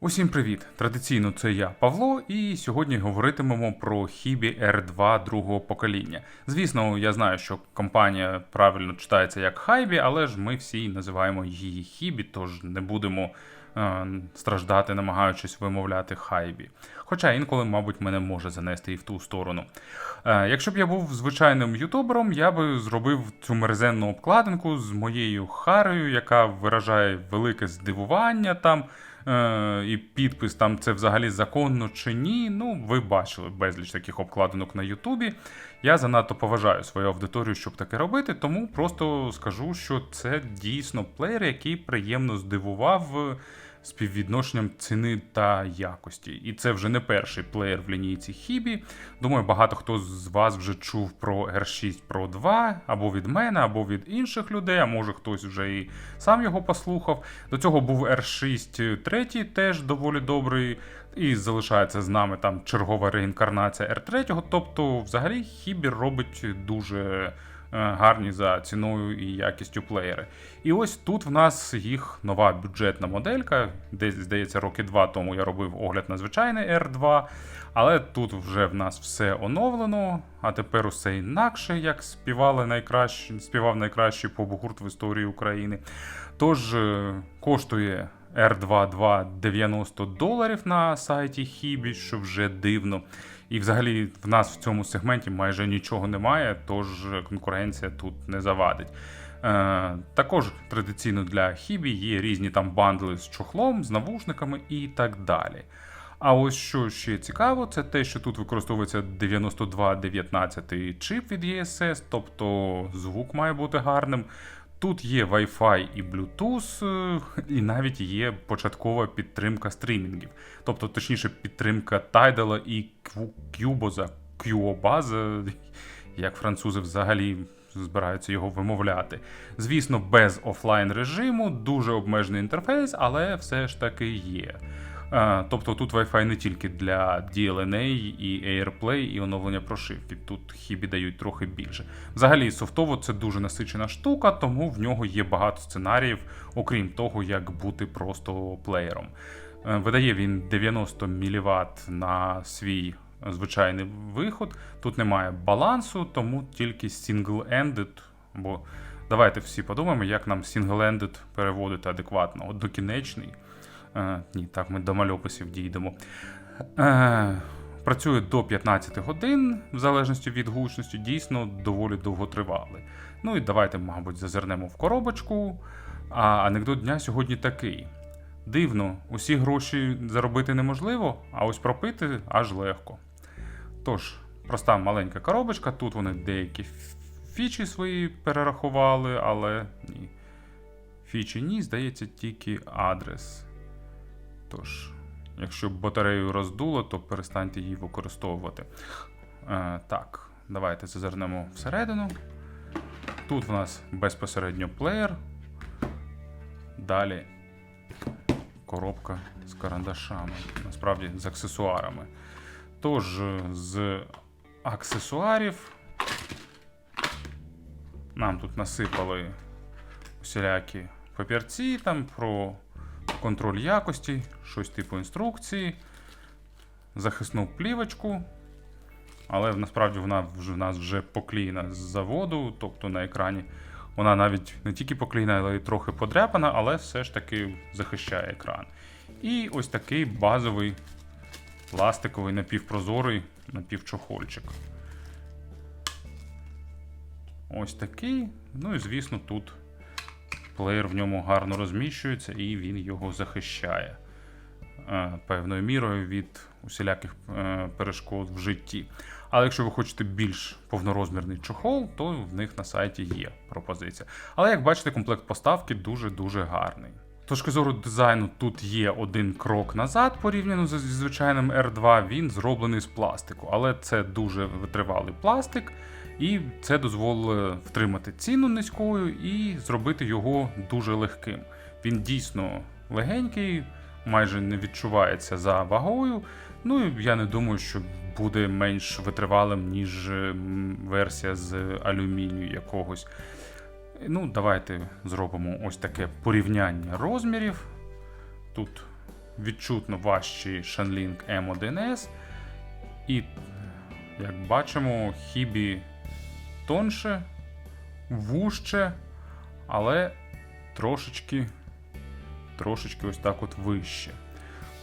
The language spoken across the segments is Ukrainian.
Усім привіт! Традиційно це я Павло, і сьогодні говоритимемо про Хібі R2 другого покоління. Звісно, я знаю, що компанія правильно читається як Хайбі, але ж ми всі називаємо її Хібі, тож не будемо е, страждати, намагаючись вимовляти Хайбі. Хоча інколи, мабуть, мене може занести і в ту сторону. Е, якщо б я був звичайним ютубером, я би зробив цю мерзенну обкладинку з моєю Харою, яка виражає велике здивування там. Е, і підпис там це взагалі законно чи ні. Ну, ви бачили безліч таких обкладинок на Ютубі. Я занадто поважаю свою аудиторію, щоб таке робити, тому просто скажу, що це дійсно плеєр, який приємно здивував співвідношенням ціни та якості. І це вже не перший плеєр в лінійці Хібі. Думаю, багато хто з вас вже чув про R6 Pro 2 або від мене, або від інших людей, а може хтось вже і сам його послухав. До цього був R6 3, теж доволі добрий. І залишається з нами там чергова реінкарнація R3. Тобто, взагалі, Хібі робить дуже гарні за ціною і якістю плеєри. І ось тут в нас їх нова бюджетна моделька. Десь, здається, роки два тому я робив огляд на звичайний R2. Але тут вже в нас все оновлено, а тепер усе інакше, як співали найкращі, співав найкращий поп-гурт в історії України. Тож е, коштує R2 90 доларів на сайті Хібі, що вже дивно. І взагалі в нас в цьому сегменті майже нічого немає, тож конкуренція тут не завадить. Е, Також традиційно для Хібі є різні там бандли з чохлом, з навушниками і так далі. А ось що ще цікаво, це те, що тут використовується 9219 чип від ESS, тобто звук має бути гарним. Тут є Wi-Fi і Bluetooth, е, і навіть є початкова підтримка стрімінгів. Тобто, точніше, підтримка Tidal і Cubose, Cubase, як французи взагалі збираються його вимовляти. Звісно, без офлайн режиму, дуже обмежений інтерфейс, але все ж таки є. Тобто тут Wi-Fi не тільки для DLNA і AirPlay і оновлення прошивки. Тут хібі дають трохи більше. Взагалі, софтово це дуже насичена штука, тому в нього є багато сценаріїв, окрім того, як бути просто плеєром. Е, видає він 90 мВт на свій звичайний виход. Тут немає балансу, тому тільки single-ended. Бо давайте всі подумаємо, як нам single-ended переводити адекватно. От докінечний. Е, ні, так, ми до мальописів дійдемо. Е, Працює до 15 годин, в залежності від гучності, дійсно доволі довго тривали. Ну і давайте, мабуть, зазирнемо в коробочку. А анекдот дня сьогодні такий. Дивно, усі гроші заробити неможливо, а ось пропити аж легко. Тож, проста маленька коробочка, тут вони деякі фічі свої перерахували, але ні. Фічі ні, здається, тільки адрес. Тож, якщо батарею роздуло, то перестаньте її використовувати. Е, Так, давайте зазирнемо всередину. Тут в нас безпосередньо плеєр. Далі коробка з карандашами, насправді з аксесуарами. Тож, з аксесуарів нам тут насипали усілякі папірці там про контроль якості, щось типу інструкції, захисну плівочку. Але насправді вона вже в нас вже поклеєна з заводу, тобто на екрані. Вона навіть не тільки поклеєна, але й трохи подряпана, але все ж таки захищає екран. І ось такий базовий пластиковий напівпрозорий напівчохольчик. Ось такий. Ну і звісно, тут плеєр в ньому гарно розміщується і він його захищає е, певною мірою від усіляких е, перешкод в житті. Але якщо ви хочете більш повнорозмірний чохол, то в них на сайті є пропозиція. Але як бачите, комплект поставки дуже-дуже гарний. Точки зору дизайну, тут є один крок назад порівняно зі звичайним R2, він зроблений з пластику, але це дуже витривалий пластик. І це дозволило втримати ціну низькою і зробити його дуже легким. Він дійсно легенький, майже не відчувається за вагою. Ну і я не думаю, що буде менш витривалим, ніж версія з алюмінію якогось. Ну, Давайте зробимо ось таке порівняння розмірів. Тут відчутно важчий Shenling M1S. І, як бачимо, хібі тонше, вужче, але трошечки, трошечки ось так от вище.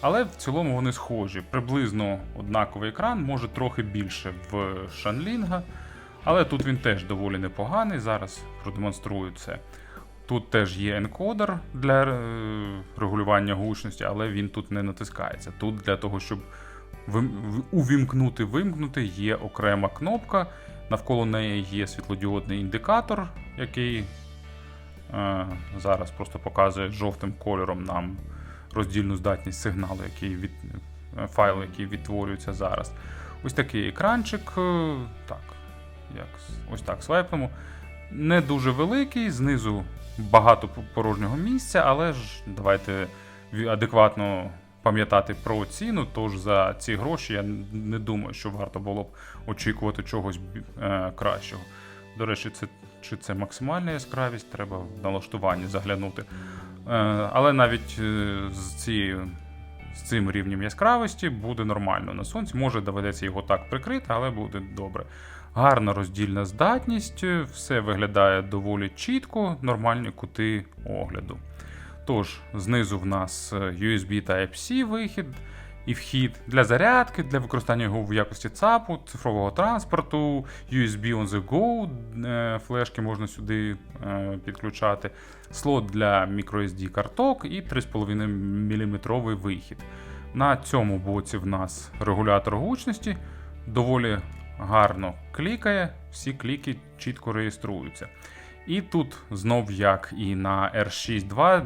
Але в цілому вони схожі. Приблизно однаковий екран, може трохи більше в Шанлінга. Але тут він теж доволі непоганий. Зараз продемонструю це. Тут теж є енкодер для е, регулювання гучності, але він тут не натискається. Тут для того, щоб увімкнути, вимкнути, є окрема кнопка. Навколо неї є світлодіодний індикатор, який е, зараз просто показує жовтим кольором нам роздільну здатність сигналу, який від, е, файлу, який відтворюється зараз. Ось такий екранчик. е, Так, як, ось так свайпнемо. Не дуже великий, знизу багато порожнього місця, але ж давайте адекватно пам'ятати про ціну. Тож за ці гроші я не думаю, що варто було б очікувати чогось е, кращого. До речі, це, чи це максимальна яскравість, треба в налаштуванні заглянути. Е, але навіть е, з цією. З цим рівнем яскравості буде нормально на сонці. Може доведеться його так прикрити, але буде добре. Гарна роздільна здатність, все виглядає доволі чітко, нормальні кути огляду. Тож, знизу в нас е, USB Type-C вихід і вхід для зарядки, для використання його в якості ЦАПу, цифрового транспорту, USB on the go, е, флешки можна сюди е, підключати, слот для microSD карток і 3,5 мм вихід. На цьому боці в нас регулятор гучності доволі гарно клікає, всі кліки чітко реєструються. І тут знов, як і на R6.2,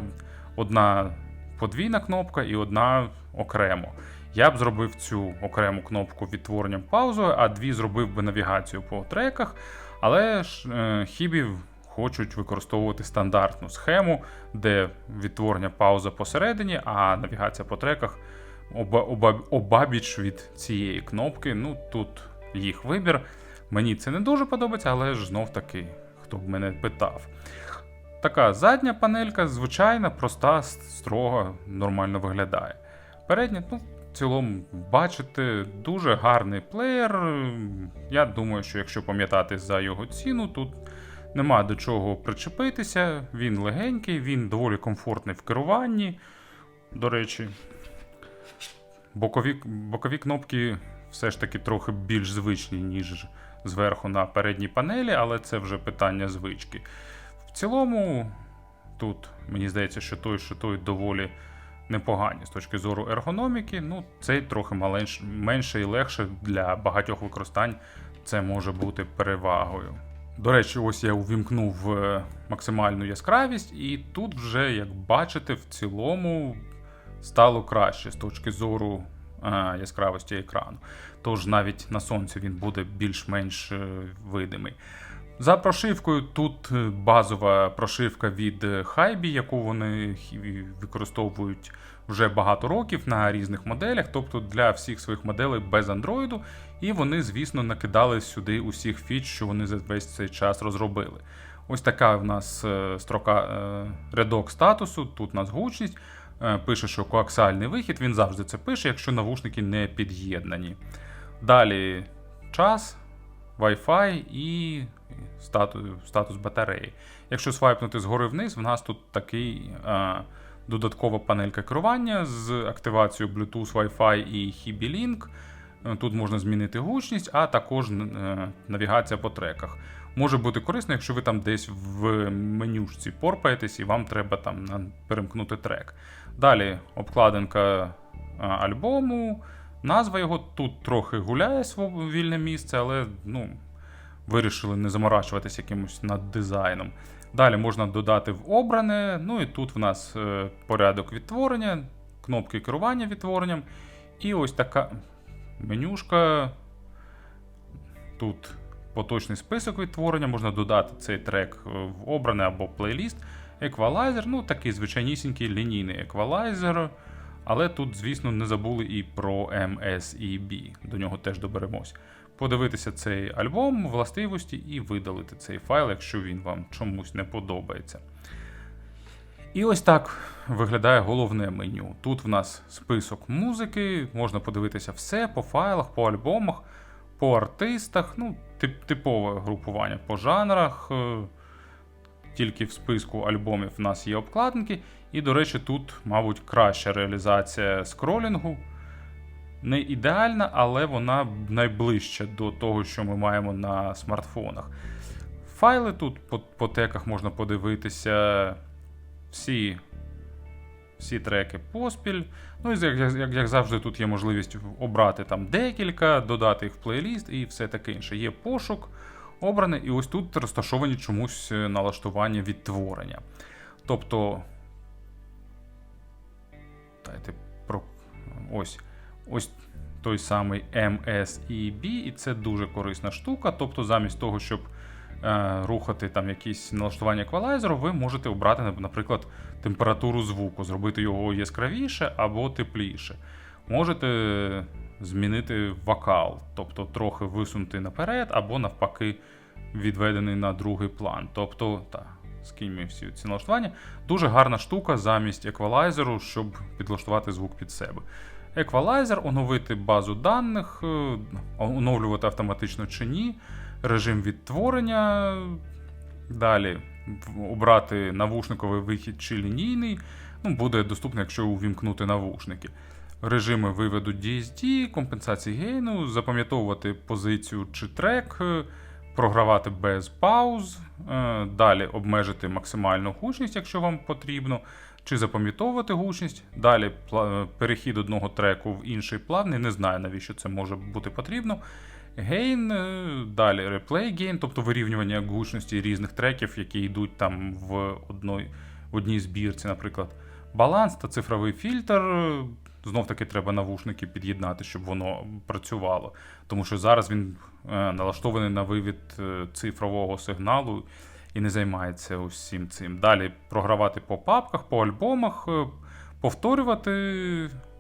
одна подвійна кнопка і одна окремо. Я б зробив цю окрему кнопку відтворенням паузою, а дві зробив би навігацію по треках. Але ж е, хібі хочуть використовувати стандартну схему, де відтворення пауза посередині, а навігація по треках оба, оба, обабіч від цієї кнопки. Ну тут їх вибір. Мені це не дуже подобається, але ж знов таки, хто б мене питав. Така задня панелька, звичайна, проста, строга, нормально виглядає. Передня, ну, в цілому, бачите, дуже гарний плеєр. Я думаю, що якщо пам'ятати за його ціну, тут нема до чого причепитися. Він легенький, він доволі комфортний в керуванні. До речі, бокові, бокові кнопки все ж таки трохи більш звичні, ніж зверху на передній панелі, але це вже питання звички. В цілому, тут мені здається, що той, що той доволі непогані з точки зору ергономіки. Ну, цей трохи маленш, менше і легше для багатьох використань це може бути перевагою. До речі, ось я увімкнув е, максимальну яскравість, і тут вже, як бачите, в цілому стало краще з точки зору е, яскравості екрану. Тож навіть на сонці він буде більш-менш е, видимий. За прошивкою тут е, базова прошивка від е, Hybe, яку вони використовують вже багато років на різних моделях, тобто для всіх своїх моделей без Android, і вони, звісно, накидали сюди усіх фіч, що вони за весь цей час розробили. Ось така в нас е, строка рядок статусу, тут у нас гучність. Пише, що коаксіальний вихід, він завжди це пише, якщо навушники не під'єднані. Далі час, Wi-Fi і статус, батареї. Якщо свайпнути згори вниз, в нас тут такий е, додаткова панелька керування з активацією Bluetooth, Wi-Fi і Hibi Link. Тут можна змінити гучність, а також е, навігація по треках. Може бути корисно, якщо ви там десь в менюшці порпаєтесь і вам треба там перемкнути трек. Далі обкладинка е, альбому. Назва його тут трохи гуляє вільне місце, але ну, вирішили не заморачуватися якимось над дизайном. Далі можна додати в обране. Ну і тут в нас е, порядок відтворення, кнопки керування відтворенням. І ось така менюшка. Тут поточний список відтворення, можна додати цей трек е, в обране або плейліст. Еквалайзер, ну такий звичайнісінький лінійний еквалайзер. Але тут, звісно, не забули і про MSEB, до нього теж доберемось. Подивитися цей альбом, властивості і видалити цей файл, якщо він вам чомусь не подобається. І ось так виглядає головне меню. Тут в нас список музики, можна подивитися все по файлах, по альбомах, по артистах, ну, тип, типове групування по жанрах. е, Тільки в списку альбомів в нас є обкладинки. І, до речі, тут, мабуть, краща реалізація скролінгу. Не ідеальна, але вона найближча до того, що ми маємо на смартфонах. Файли тут по, по теках можна подивитися. Всі, всі треки поспіль. Ну і як, як, як завжди, тут є можливість обрати там декілька, додати їх в плейліст і все таке інше. Є пошук обраний, і ось тут розташовані чомусь е, налаштування відтворення. Тобто. Дайте про. Ось. Ось той самий MSEB, і це дуже корисна штука. Тобто, замість того, щоб е, рухати там якісь налаштування еквалайзеру, ви можете обрати, наприклад, температуру звуку, зробити його яскравіше або тепліше. Можете змінити вокал, тобто трохи висунути наперед, або навпаки відведений на другий план. Тобто, та, скиньмо всі ці налаштування. Дуже гарна штука замість еквалайзеру, щоб підлаштувати звук під себе. Еквалайзер, оновити базу даних, е, оновлювати автоматично чи ні, режим відтворення. Далі обрати навушниковий вихід чи лінійний. Ну, буде доступно, якщо увімкнути навушники. Режими виведу DSD, компенсації гейну, запам'ятовувати позицію чи трек, е, програвати без пауз, е, далі обмежити максимальну гучність, якщо вам потрібно, чи запам'ятовувати гучність. Далі перехід одного треку в інший плавний. Не знаю, навіщо це може бути потрібно. Гейн, е, далі реплей гейн, тобто вирівнювання гучності різних треків, які йдуть там в одной, в одній збірці, наприклад. Баланс та цифровий фільтр. Знов таки треба навушники під'єднати, щоб воно працювало. Тому що зараз він е, налаштований на вивід е, цифрового сигналу і не займається усім цим. Далі програвати по папках, по альбомах, е, повторювати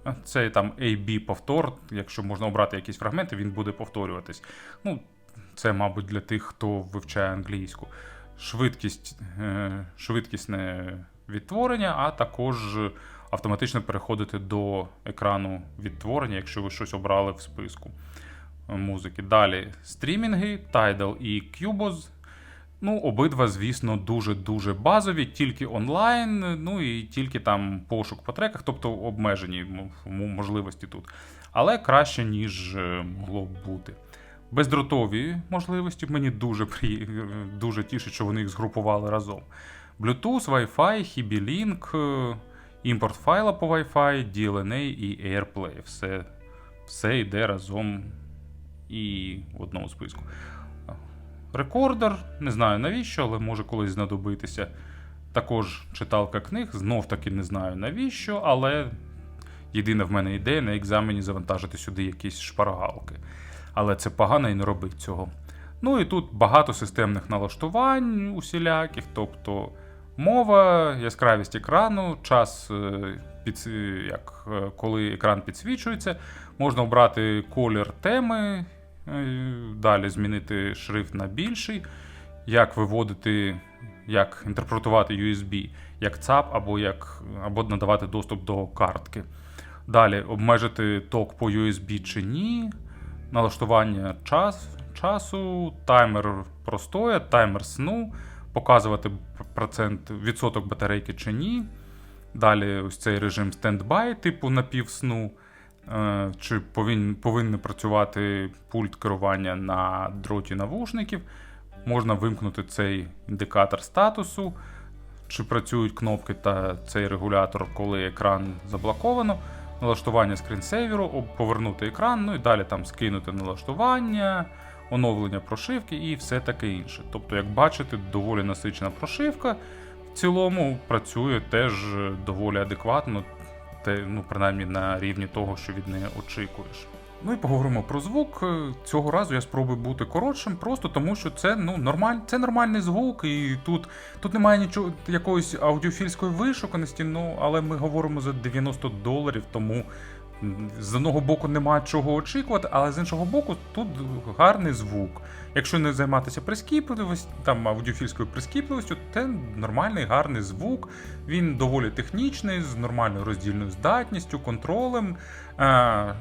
е, цей там AB повтор, якщо можна обрати якісь фрагменти, він буде повторюватись. Ну, це, мабуть, для тих, хто вивчає англійську. Швидкість, е, швидкісне відтворення, а також автоматично переходити до екрану відтворення, якщо ви щось обрали в списку музики. Далі стрімінги, Tidal і Cubose. Ну, обидва, звісно, дуже-дуже базові, тільки онлайн, ну і тільки там пошук по треках, тобто обмежені можливості тут. Але краще, ніж е, могло б бути. Бездротові можливості мені дуже при... дуже тішить, що вони їх згрупували разом. Bluetooth, Wi-Fi, Hibby-Link, е, імпорт файла по Wi-Fi, DLNA і AirPlay. Все, все йде разом і в одному списку. Рекордер, не знаю навіщо, але може колись знадобитися. Також читалка книг, знов таки не знаю навіщо, але єдина в мене ідея на екзамені завантажити сюди якісь шпаргалки. Але це погано і не робить цього. Ну і тут багато системних налаштувань усіляких, тобто мова, яскравість екрану, час, е, під, як, е, коли екран підсвічується, можна обрати колір теми, далі змінити шрифт на більший, як виводити, як інтерпретувати USB, як ЦАП або, як, або надавати доступ до картки. Далі обмежити ток по USB чи ні, налаштування час, часу, таймер простоя, таймер сну, показувати процент, відсоток батарейки чи ні. Далі ось цей режим стендбай, типу напівсну. Е, Чи повинен, повинен працювати пульт керування на дроті навушників. Можна вимкнути цей індикатор статусу, чи працюють кнопки та цей регулятор, коли екран заблоковано. Налаштування скрінсейверу, повернути екран, ну і далі там скинути налаштування, оновлення прошивки і все таке інше. Тобто, як бачите, доволі насичена прошивка. В цілому працює теж доволі адекватно, те, ну, принаймні на рівні того, що від неї очікуєш. Ну і поговоримо про звук. Цього разу я спробую бути коротшим, просто тому що це ну нормаль, це нормальний звук, і тут, тут немає нічого якоїсь аудіофільської вишуканості, ну але ми говоримо за 90 доларів, тому з одного боку нема чого очікувати, але з іншого боку, тут гарний звук. Якщо не займатися прискіпливістю, там аудіофільською прискіпливістю, це нормальний гарний звук. Він доволі технічний, з нормальною роздільною здатністю, контролем. Е,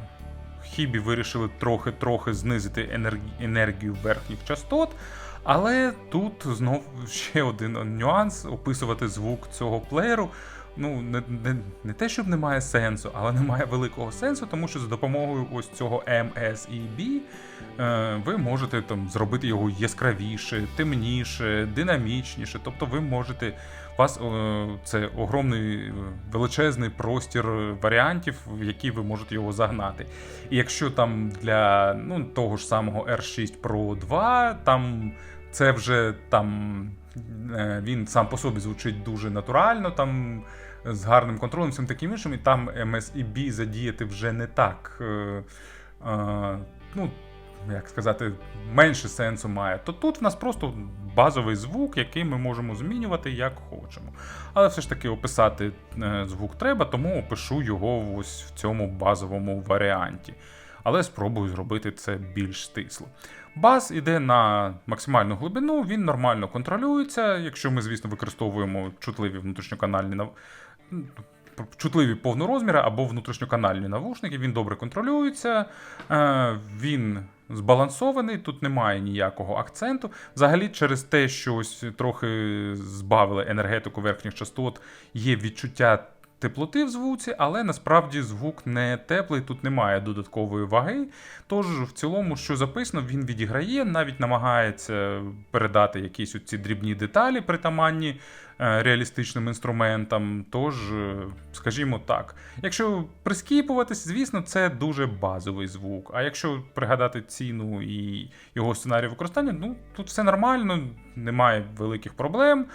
Хібі вирішили трохи-трохи знизити енергію верхніх частот. Але тут знов ще один нюанс описувати звук цього плеєру. Ну, не, не, не те, щоб немає сенсу, але немає великого сенсу, тому що за допомогою ось цього MSEB е, ви можете там зробити його яскравіше, темніше, динамічніше. Тобто ви можете. У вас е, це огромний е, величезний простір варіантів, в які ви можете його загнати. І якщо там для ну, того ж самого R6 Pro 2, там це вже там е, він сам по собі звучить дуже натурально, там з гарним контролем, всім таким іншим, і там MSEB задіяти вже не так. Е, е, ну, як сказати, менше сенсу має, то тут в нас просто базовий звук, який ми можемо змінювати як хочемо. Але все ж таки описати е, звук треба, тому опишу його ось в цьому базовому варіанті. Але спробую зробити це більш стисло. Бас іде на максимальну глибину, він нормально контролюється. Якщо ми, звісно, використовуємо чутливі внутрішньоканальні. Чутливі повнорозміри або внутрішньоканальні навушники, він добре контролюється, е, він збалансований, тут немає ніякого акценту. Взагалі, через те, що ось трохи збавили енергетику верхніх частот, є відчуття. Теплоти в звуці, але насправді звук не теплий, тут немає додаткової ваги. Тож, в цілому, що записано, він відіграє, навіть намагається передати якісь ці дрібні деталі, притаманні е, реалістичним інструментам. Тож, е, скажімо так, якщо прискіпуватись, звісно, це дуже базовий звук. А якщо пригадати ціну і його сценарій використання, ну тут все нормально, немає великих проблем.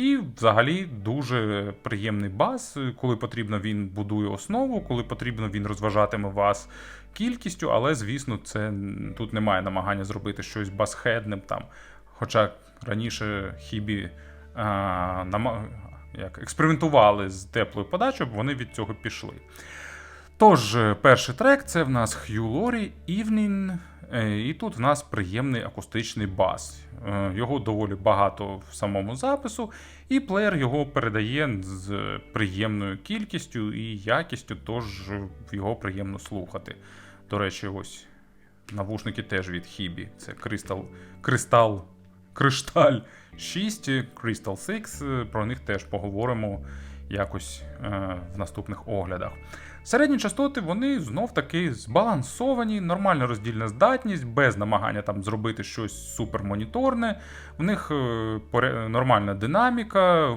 І взагалі дуже приємний бас. Коли потрібно, він будує основу, коли потрібно, він розважатиме вас кількістю, але, звісно, це тут немає намагання зробити щось басхедним там. Хоча раніше хібі а, нама, як, експериментували з теплою подачею, вони від цього пішли. Тож, перший трек це в нас Hugh Laurie Evening, е, і тут в нас приємний акустичний бас. Е, Його доволі багато в самому запису, і плеєр його передає з приємною кількістю і якістю, тож його приємно слухати. До речі, ось навушники теж від Хібі. Це Crystal, Crystal, Кришталь 6, Crystal 6. Про них теж поговоримо якось е, в наступних оглядах. Середні частоти вони знов таки збалансовані, нормальна роздільна здатність, без намагання там зробити щось супермоніторне. В них е, нормальна динаміка,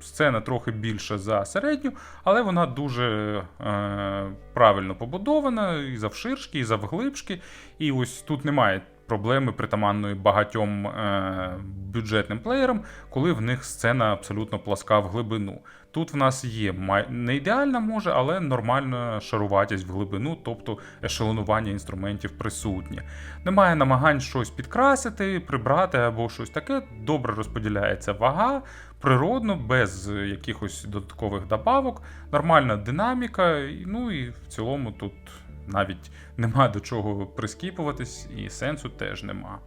сцена трохи більша за середню, але вона дуже е, правильно побудована і завширшки, і завглибшки. І ось тут немає. Проблеми притаманної багатьом е, бюджетним плеєрам, коли в них сцена абсолютно пласка в глибину. Тут в нас є не ідеальна може, але нормальна шаруватість в глибину, тобто ешелонування інструментів присутнє. Немає намагань щось підкрасити, прибрати або щось таке. Добре розподіляється вага, природно, без якихось додаткових добавок, нормальна динаміка. Ну і в цілому тут навіть нема до чого прискіпуватись, і сенсу теж нема.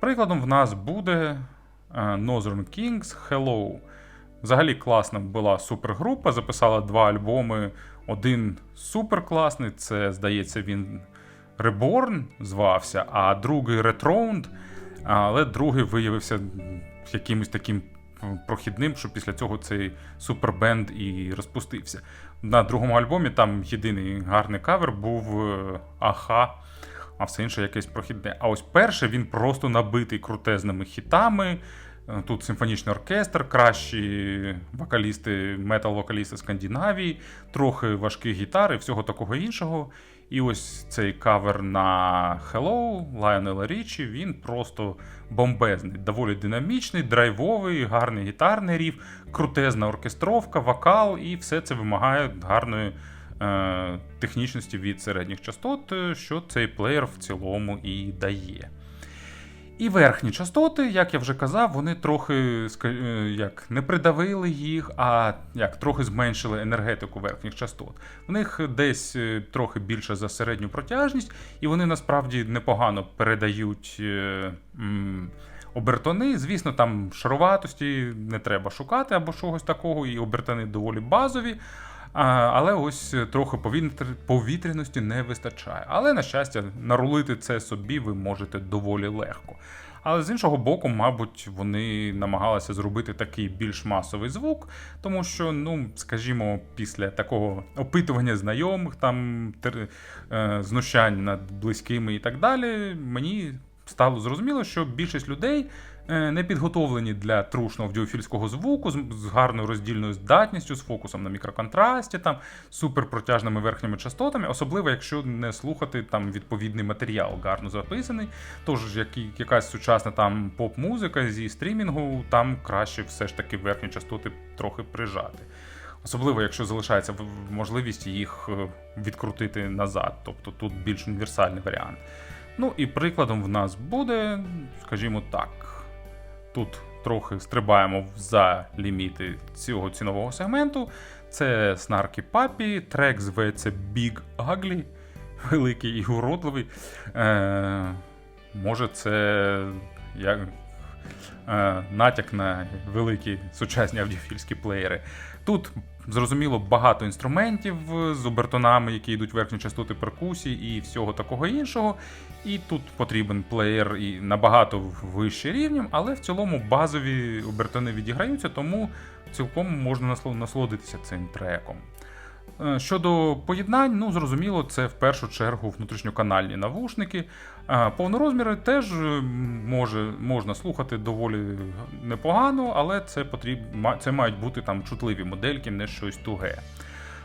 Прикладом в нас буде е, Northern Kings Hello. Взагалі класна була супергрупа, записала два альбоми. Один суперкласний, це, здається, він Reborn звався, а другий Retroned, але другий виявився якимось таким прохідним, що після цього цей супербенд і розпустився. На другому альбомі там єдиний гарний кавер був е, Аха, а все інше якесь прохідне. А ось перший він просто набитий крутезними хітами. Е, Тут симфонічний оркестр, кращі вокалісти, метал-вокалісти Скандинавії, трохи важкі гітари, всього такого іншого. І ось цей кавер на Hello Лайонела Річі, він просто бомбезний, доволі динамічний, драйвовий, гарний гітарний рів, крутезна оркестровка, вокал, і все це вимагає гарної е, технічності від середніх частот, е, що цей плеєр в цілому і дає. І верхні частоти, як я вже казав, вони трохи е, як не придавили їх, а як трохи зменшили енергетику верхніх частот. В них десь е, трохи більше за середню протяжність, і вони насправді непогано передають е, обертони. Звісно, там шароватості не треба шукати або чогось такого, і обертони доволі базові. Але ось е, трохи повітря- повітряності не вистачає. Але, на щастя, нарулити це собі ви можете доволі легко. Але з іншого боку, мабуть, вони намагалися зробити такий більш масовий звук, тому що, ну, скажімо, після такого опитування знайомих, там тер- е, знущань над близькими і так далі, мені стало зрозуміло, що більшість людей не підготовлені для трушного аудіофільського звуку з, гарною роздільною здатністю, з фокусом на мікроконтрасті, там суперпротяжними верхніми частотами, особливо якщо не слухати там відповідний матеріал, гарно записаний. Тож які, якась сучасна там поп-музика зі стрімінгу, там краще все ж таки верхні частоти трохи прижати. Особливо, якщо залишається можливість їх е, відкрутити назад, тобто тут більш універсальний варіант. Ну і прикладом в нас буде, скажімо так, тут трохи стрибаємо за ліміти цього цінового сегменту. Це Снаркі Папі, трек зветься Big Ugly, великий і уродливий. Е, може, це як, натяк на великі сучасні аудіофільські плеєри. Тут зрозуміло багато інструментів з обертонами, які йдуть верхні частоти перкусії і всього такого іншого. І тут потрібен плеєр і набагато вищий рівнем, але в цілому базові обертони відіграються, тому цілком можна насолодитися цим треком. Е, Щодо поєднань, ну зрозуміло, це в першу чергу внутрішньоканальні навушники. Повнорозміри теж е, може, можна слухати доволі непогано, але це потріб, це мають бути там чутливі модельки, не щось туге.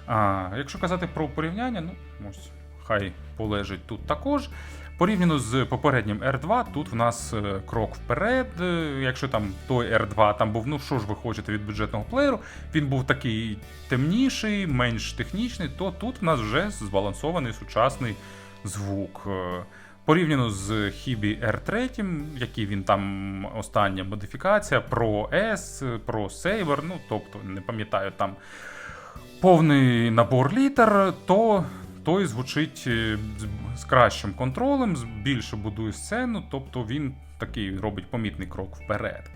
А, якщо казати про порівняння, ну ось хай полежить тут також. Порівняно з попереднім R2, тут в нас е, крок вперед. Е, Якщо там той R2 там був, ну що ж ви хочете від бюджетного плеєру, він був такий темніший, менш технічний, то тут в нас вже збалансований сучасний звук. Е, Порівняно з Hibi R3, який він там остання модифікація, Pro S, Pro Saber, ну тобто не пам'ятаю там повний набор літер, то той звучить е, з- кращим контролем, більше будує сцену, тобто він такий робить помітний крок вперед.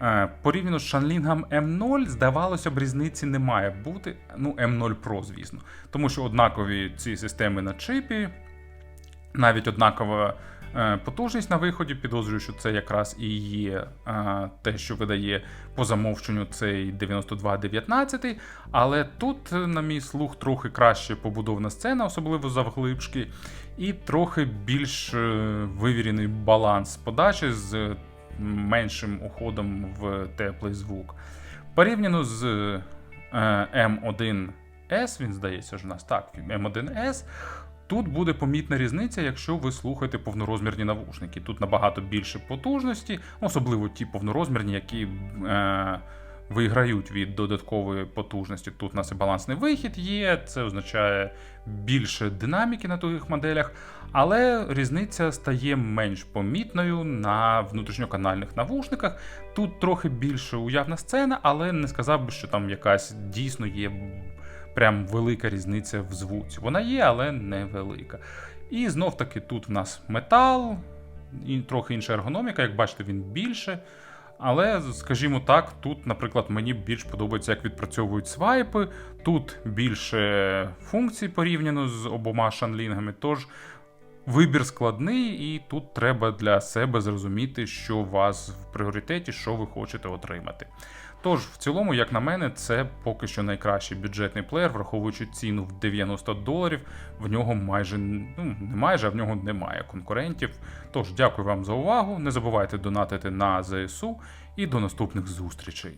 Е, Порівняно з Шанлінгом M0, здавалося б, різниці не має бути. Ну, M0 Pro, звісно. Тому що однакові ці системи на чипі, навіть однакова потужність на виході. Підозрюю, що це якраз і є е, те, що видає по замовченню цей 9219. Але тут, е, на мій слух, трохи краще побудована сцена, особливо завглибшки, і трохи більш е, вивірений баланс подачі з е, меншим уходом в теплий звук. Порівняно з е, M1S, він здається ж у нас так, M1S. Тут буде помітна різниця, якщо ви слухаєте повнорозмірні навушники. Тут набагато більше потужності, особливо ті повнорозмірні, які е, виграють від додаткової потужності. Тут у нас і балансний вихід є, це означає більше динаміки на таких моделях, але різниця стає менш помітною на внутрішньоканальних навушниках. Тут трохи більше уявна сцена, але не сказав би, що там якась дійсно є прям велика різниця в звуці. Вона є, але невелика. І знов таки тут в нас метал, і трохи інша ергономіка, як бачите, він більше. Але, скажімо так, тут, наприклад, мені більш подобається, як відпрацьовують свайпи. Тут більше функцій порівняно з обома шанлінгами. Тож вибір складний, і тут треба для себе зрозуміти, що у вас в пріоритеті, що ви хочете отримати. Тож, в цілому, як на мене, це поки що найкращий бюджетний плеєр, враховуючи ціну в 90 доларів. В нього майже ну не майже, а в нього немає конкурентів. Тож, дякую вам за увагу. Не забувайте донатити на ЗСУ і до наступних зустрічей.